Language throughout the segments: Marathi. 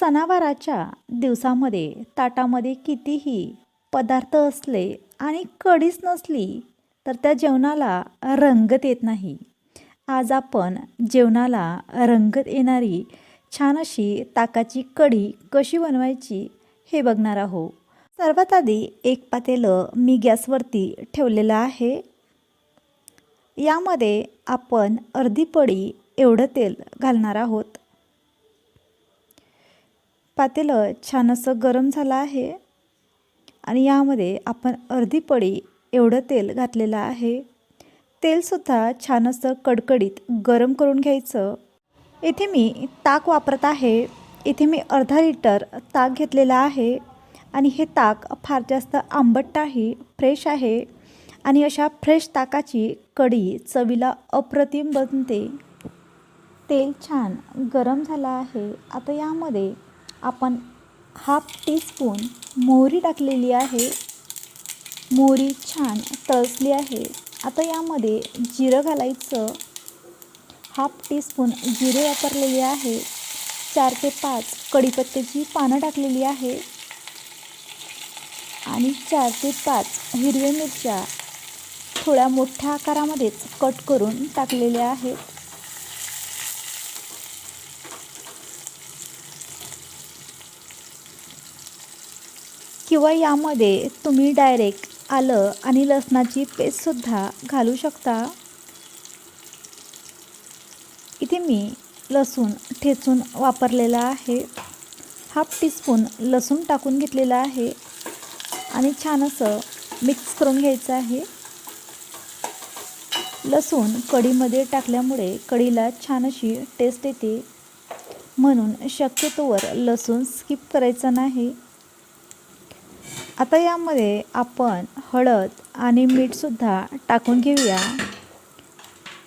सणावाराच्या दिवसामध्ये ताटामध्ये कितीही पदार्थ असले आणि कढीच नसली तर त्या जेवणाला रंगत येत नाही. आज आपण जेवणाला रंगत येणारी छान अशी ताकाची कढी कशी बनवायची हे बघणार आहोत. सर्वात आधी एक पातेलं मी गॅसवरती ठेवलेलं आहे. यामध्ये आपण अर्धी पडी एवढं तेल घालणार आहोत. पातेलं छान असं गरम झालं आहे. आणि यामध्ये आपण अर्धी पडी एवढं तेल घातलेलं आहे. तेलसुद्धा छान असं कडकडीत गरम करून घ्यायचं. इथे मी ताक वापरत आहे. इथे मी अर्धा लिटर ताक घेतलेलं आहे. आणि हे ताक फार जास्त आंबट नाही फ्रेश आहे. आणि अशा फ्रेश ताकाची कढी चवीला अप्रतिम बनते. तेल छान गरम झालं आहे. आता यामध्ये आपण हाफ टीस्पून मोहरी टाकलेली आहे. मोहरी छान तळसली आहे. आता यामध्ये जिरं घालायचं. हाफ टीस्पून जिरे वापरलेले आहे. चार ते पाच कढीपत्त्याची पानं टाकलेली आहे. आणि चार ते पाच हिरव्या मिरच्या थोड्या मोठ्या आकारामध्येच कट करून टाकलेल्या आहेत. किंवा यामध्ये तुम्ही डायरेक्ट आलं आणि लसणाची पेस्टसुद्धा घालू शकता. इथे मी लसूण ठेचून वापरलेला आहे. हाफ टीस्पून लसूण टाकून घेतलेला आहे. आणि छान असं मिक्स करून घ्यायचं आहे. लसूण कढीमध्ये टाकल्यामुळे कढीला छान अशी टेस्ट येते. म्हणून शक्यतोवर लसूण स्किप करायचं नाही. आता यामध्ये आपण हळद आणि मीठसुद्धा टाकून घेऊया.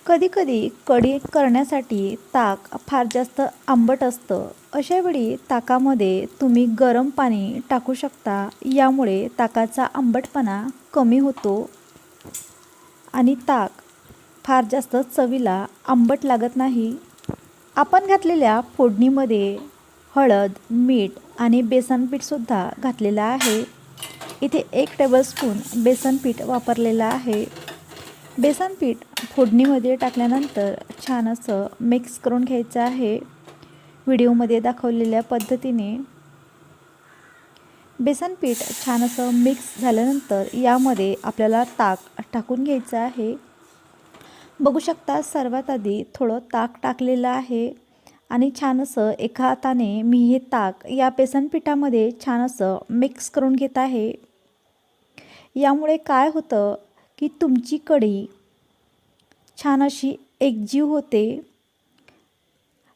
कधीकधी कढी करण्यासाठी ताक फार जास्त आंबट असतं. अशावेळी ताकामध्ये तुम्ही गरम पाणी टाकू शकता. यामुळे ताकाचा आंबटपणा कमी होतो आणि ताक फार जास्त चवीला आंबट लागत नाही. आपण घातलेल्या फोडणीमध्ये हळद मीठ आणि बेसन पीठसुद्धा घातलेलं आहे. इथे एक टेबलस्पून बेसन पीठ वापरलेलं आहे. बेसन पीठ फोडणीमध्ये टाकल्यानंतर छान असं मिक्स करून घ्यायचं आहे. व्हिडिओमध्ये दाखवलेल्या पद्धतीने. बेसन पीठ छान असं मिक्स झाल्यानंतर यामध्ये आपल्याला ताक टाकून घ्यायचं आहे. बघू शकता सर्वात आधी थोडं ताक टाकलेलं आहे आणि छान असं एका हाताने मी हे ताक या बेसन पिठामध्ये छान असं मिक्स करून घेत आहे. यामुळे काय होतं की तुमची कढी छान अशी एकजीव होते.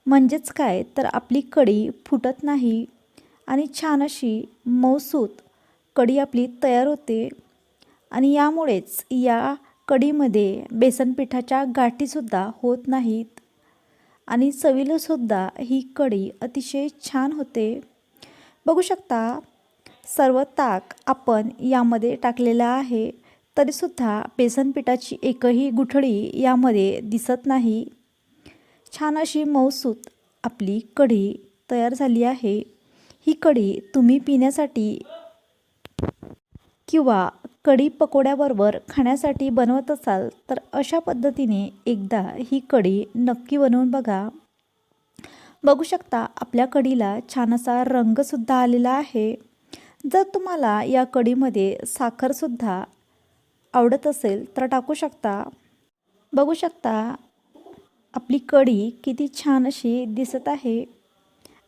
म्हणजेच काय? तर आपली कढी फुटत नाही आणि छान अशी मौसूत कढी आपली तयार होते. आणि यामुळेच या कढीमध्ये बेसन पिठाच्या गाठीसुद्धा होत नाहीत. आणि चवीलासुद्धा ही कढी अतिशय छान होते. बघू शकता सर्व ताक आपण यामध्ये टाकलेलं आहे तरीसुद्धा बेसन पिठाची एकही गुठळी यामध्ये दिसत नाही. छान अशी मऊसूत आपली कढी तयार झाली आहे. ही कढी तुम्ही पिण्यासाठी किंवा कढी पकोड्याबरोबर खाण्यासाठी बनवत असाल तर अशा पद्धतीने एकदा ही कढी नक्की बनवून बघा. बघू शकता आपल्या कढीला छान असा रंगसुद्धा आलेला आहे. जर तुम्हाला या कढीमध्ये साखरसुद्धा आवडत असेल तर टाकू शकता. बघू शकता आपली कढी किती छान अशी दिसत आहे.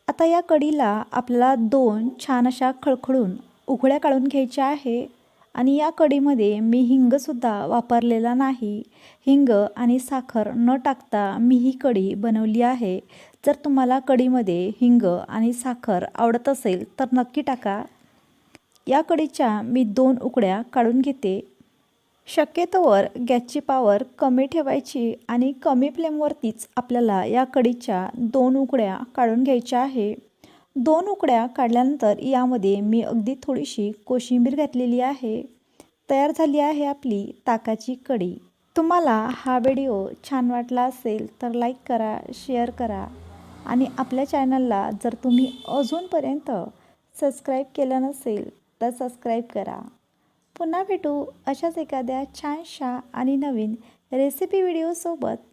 आता या कढीला आपल्याला दोन छान अशा खळखळून उघड्या काढून घ्यायच्या आहे. आणि या कढीमध्ये मी हिंगसुद्धा वापरलेला नाही. हिंग आणि साखर न टाकता मी ही कढी बनवली आहे. जर तुम्हाला कढीमध्ये हिंग आणि साखर आवडत असेल तर नक्की टाका. या कडीच्या मी दोन उकड्या काढून घेते. शक्यतोवर गॅसची पावर कमी ठेवायची आणि कमी फ्लेमवरतीच आपल्याला या कडीच्या दोन उकड्या काढून घ्यायच्या आहे. दोन उकड्या काढल्यानंतर यामध्ये मी अगदी थोडीशी कोशिंबीर घातलेली आहे. तयार झाली आहे आपली ताकाची कढी. तुम्हाला हा व्हिडिओ छान वाटला असेल तर लाईक करा शेअर करा आणि आपल्या चॅनलला जर तुम्ही अजूनपर्यंत सबस्क्राईब केलं नसेल तर सबस्क्राईब करा. पुन्हा भेटू अशाच एखाद्या छानशा आणि नवीन रेसिपी व्हिडिओसोबत